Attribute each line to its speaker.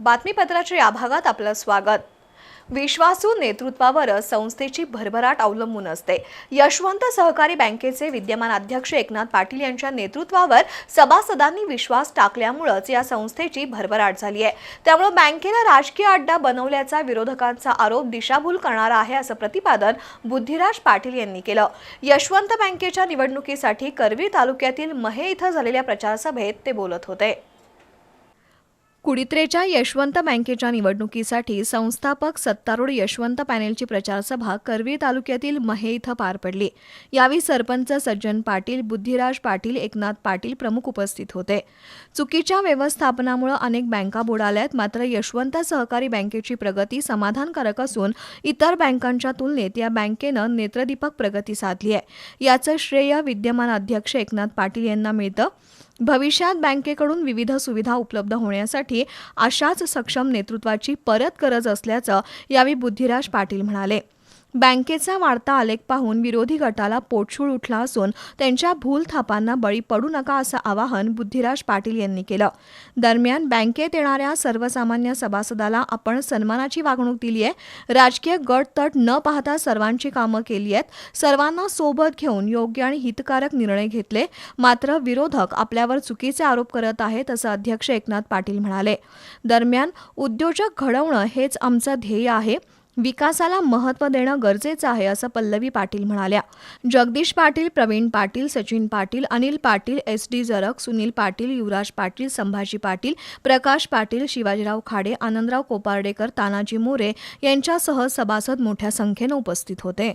Speaker 1: बातमीपत्राच्या या भागात आपलं स्वागत. विश्वासू नेतृत्वावर संस्थेची भरभराट अवलंबून असते. यशवंत सहकारी बँकेचे विद्यमान अध्यक्ष एकनाथ पाटील यांच्या नेतृत्वावर सभासदांनी विश्वास टाकल्यामुळेच या संस्थेची भरभराट झाली आहे. त्यामुळे बँकेला राजकीय अड्डा बनवल्याचा विरोधकांचा आरोप दिशाभूल करणारा आहे असं प्रतिपादन बुद्धिराज पाटील यांनी केलं. यशवंत बँकेच्या निवडणुकीसाठी करवीर तालुक्यातील महे इथं झालेल्या प्रचारसभेत ते बोलत होते. कुडित्रेच्या यशवंत बँकेच्या निवडणुकीसाठी संस्थापक सत्तारूढ यशवंत पॅनेलची प्रचारसभा करवीर तालुक्यातील महे इथं पार पडली. यावेळी सरपंच सज्जन पाटील बुद्धिराज पाटील एकनाथ पाटील प्रमुख उपस्थित होते. चुकीच्या व्यवस्थापनामुळे अनेक बँका बुडाल्यात मात्र यशवंत सहकारी बँकेची प्रगती समाधानकारक असून इतर बँकांच्या तुलनेत या बँकेनं नेत्रदीपक प्रगती साधली आहे याचं श्रेय विद्यमान अध्यक्ष एकनाथ पाटील यांना मिळतं. भविष्यात बँकेकडून विविध सुविधा उपलब्ध होण्यासाठी अशाच सक्षम नेतृत्वाची परत गरज असल्याचं यावेळी बुद्धिराज पाटील म्हणाले. बँकेचा वाढता आलेख पाहून विरोधी गटाला पोटशूळ उठला असून त्यांच्या भूल थापांना बळी पडू नका असं आवाहन बुद्धिराज पाटील यांनी केलं. दरम्यान बँकेत येणाऱ्या सर्वसामान्य सभासदाला आपण सन्मानाची वागणूक दिली आहे राजकीय गट तट न पाहता सर्वांची कामं केली आहेत सर्वांना सोबत घेऊन योग्य आणि हितकारक निर्णय घेतले. मात्र विरोधक आपल्यावर चुकीचे आरोप करत आहेत असं अध्यक्ष एकनाथ पाटील म्हणाले. दरम्यान उद्योजक घडवणं हेच आमचं ध्येय आहे. विकासाला महत्त्व देणं गरजेचं आहे असं पल्लवी पाटील म्हणाल्या. जगदीश पाटील प्रवीण पाटील सचिन पाटील अनिल पाटील एस डी जरक सुनील पाटील युवराज पाटील संभाजी पाटील प्रकाश पाटील शिवाजीराव खाडे आनंदराव कोपार्डेकर तानाजी मोरे यांच्यासह सभासद मोठ्या संख्येनं उपस्थित होते.